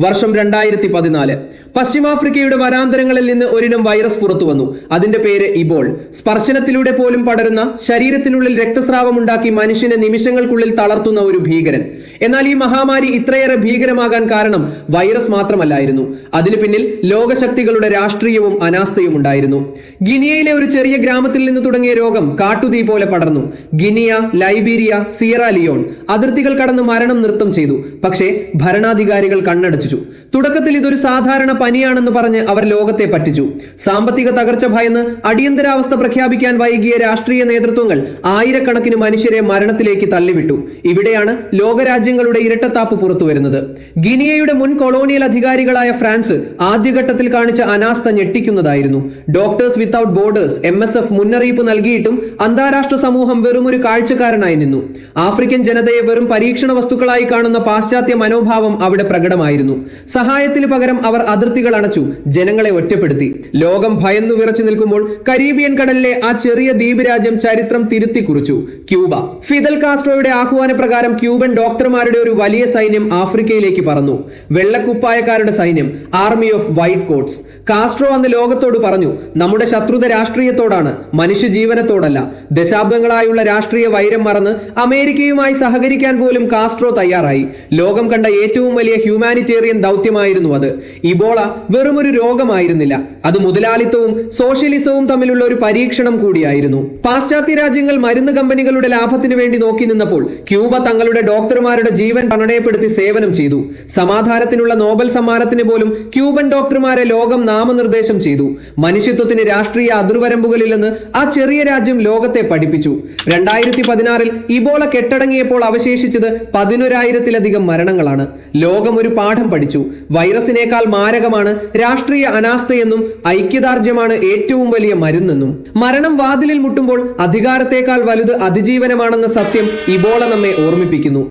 വർഷം രണ്ടായിരത്തി പതിനാല് പശ്ചിമാഫ്രിക്കയുടെ വരാന്തരങ്ങളിൽ നിന്ന് ഒരിനം വൈറസ് പുറത്തു വന്നു അതിന്റെ പേര് ഇബോൾ. സ്പർശനത്തിലൂടെ പോലും പടരുന്ന ശരീരത്തിനുള്ളിൽ രക്തസ്രാവം ഉണ്ടാക്കി മനുഷ്യനെ നിമിഷങ്ങൾക്കുള്ളിൽ തളർത്തുന്ന ഒരു ഭീകരൻ. എന്നാൽ ഈ മഹാമാരി ഇത്രയേറെ ഭീകരമാകാൻ കാരണം വൈറസ് മാത്രമല്ലായിരുന്നു. അതിന് പിന്നിൽ ലോകശക്തികളുടെ രാഷ്ട്രീയവും അനാസ്ഥയും ഉണ്ടായിരുന്നു. ഗിനിയയിലെ ഒരു ചെറിയ ഗ്രാമത്തിൽ നിന്ന് തുടങ്ങിയ രോഗം കാട്ടുതീ പോലെ പടർന്നു. ഗിനിയ ലൈബീരിയ സിയറാലിയോൺ അതിർത്തികൾ കടന്ന് മരണം നൃത്തം ചെയ്തു. പക്ഷേ ഭരണാധികാരികൾ കണ്ണടച്ചു. തുടക്കത്തിൽ ഇതൊരു സാധാരണ പനിയാണെന്ന് പറഞ്ഞ് അവർ ലോകത്തെ പറ്റിച്ചു. സാമ്പത്തിക തകർച്ച ഭയന്ന് അടിയന്തരാവസ്ഥ പ്രഖ്യാപിക്കാൻ വൈകിയ രാഷ്ട്രീയ നേതൃത്വങ്ങൾ ആയിരക്കണക്കിന് മനുഷ്യരെ മരണത്തിലേക്ക് തള്ളിവിട്ടു. ഇവിടെയാണ് ലോകരാജ്യങ്ങളുടെ ഇരട്ടത്താപ്പ് പുറത്തുവരുന്നത്. ഗിനിയയുടെ മുൻ കൊളോണിയൽ അധികാരികളായ ഫ്രാൻസ് ആദ്യഘട്ടത്തിൽ കാണിച്ച അനാസ്ഥ ഞെട്ടിക്കുന്നതായിരുന്നു. Doctors without borders M S F മുന്നറിയിപ്പ് നൽകിയിട്ടും അന്താരാഷ്ട്ര സമൂഹം വെറുമൊരു കാഴ്ചക്കാരനായി നിന്നു. ആഫ്രിക്കൻ ജനതയെ വെറും പരീക്ഷണ വസ്തുക്കളായി കാണുന്ന പാശ്ചാത്യ മനോഭാവം അവിടെ പ്രകടമായിരുന്നു. സഹായത്തിന് പകരം അവർ അതിർത്തികൾ അണച്ചു ജനങ്ങളെ ഒറ്റപ്പെടുത്തി. ലോകം ഭയന്നു വിറച്ചു നിൽക്കുമ്പോൾ കരീബിയൻ കടലിലെ ആ ചെറിയ ദ്വീപ് രാജ്യം ചരിത്രം തിരുത്തി കുറിച്ചു ക്യൂബ. ഫിദൽ കാസ്ട്രോയുടെ ആഹ്വാനപ്രകാരം ക്യൂബൻ ഡോക്ടർമാരുടെ ഒരു വലിയ സൈന്യം ആഫ്രിക്കയിലേക്ക് പറന്നു. വെള്ളക്കുപ്പായക്കാരുടെ സൈന്യം army of white coats. Castro അന്ന് ലോകത്തോട് പറഞ്ഞു നമ്മുടെ ശത്രുത രാഷ്ട്രീയത്തോടാണ് മനുഷ്യജീവനത്തോടല്ല. ദശാബ്ദങ്ങളായുള്ള രാഷ്ട്രീയ വൈരം മറന്ന് അമേരിക്കയുമായി സഹകരിക്കാൻ പോലും കാസ്ട്രോ തയ്യാറായി. ലോകം കണ്ട ഏറ്റവും വലിയ ഹ്യൂമാനിറ്റേറിയൻ ദൗത്യമായിരുന്നു അത്. ഇബോള വെറുമൊരു രോഗമായിരുന്നില്ല. അത് മുതലാളിത്തവും സോഷ്യലിസവും തമ്മിലുള്ള ഒരു പരീക്ഷണം കൂടിയായിരുന്നു. പാശ്ചാത്യ രാജ്യങ്ങൾ മരുന്ന് കമ്പനികളുടെ ലാഭത്തിനു വേണ്ടി നോക്കി നിന്നപ്പോൾ ക്യൂബ തങ്ങളുടെ ഡോക്ടർമാരുടെ ജീവൻ പണയപ്പെടുത്തി സേവനം ചെയ്തു. സമാധാനത്തിനുള്ള നോബൽ സമ്മാനത്തിന് പോലും ക്യൂബൻ ഡോക്ടർമാരെ ലോകം നാമനിർദ്ദേശം ചെയ്തു. മനുഷ്യത്വത്തിന് രാഷ്ട്രീയ അതിർവരമ്പുകളില്ലെന്ന് ആ ചെറിയ രാജ്യം ലോകത്തെ പഠിപ്പിച്ചു. രണ്ടായിരത്തി പതിനാറിൽ ഇബോള കെട്ടടങ്ങിയപ്പോൾ അവശേഷിച്ചത് പതിനൊരായിരത്തിലധികം മരണങ്ങളാണ്. ലോകം ഒരു പാഠം പഠിച്ചു. വൈറസിനേക്കാൾ മാരകമാണ് രാഷ്ട്രീയ അനാസ്ഥയെന്നും ഐക്യദാർഢ്യമാണ് ഏറ്റവും വലിയ മരുന്നെന്നും. മരണം വാതിലിൽ മുട്ടുമ്പോൾ അധികാരത്തേക്കാൾ വലുത് അതിജീവനമാണെന്ന സത്യം ഇബോള നമ്മെ ഓർമ്മിപ്പിക്കുന്നു.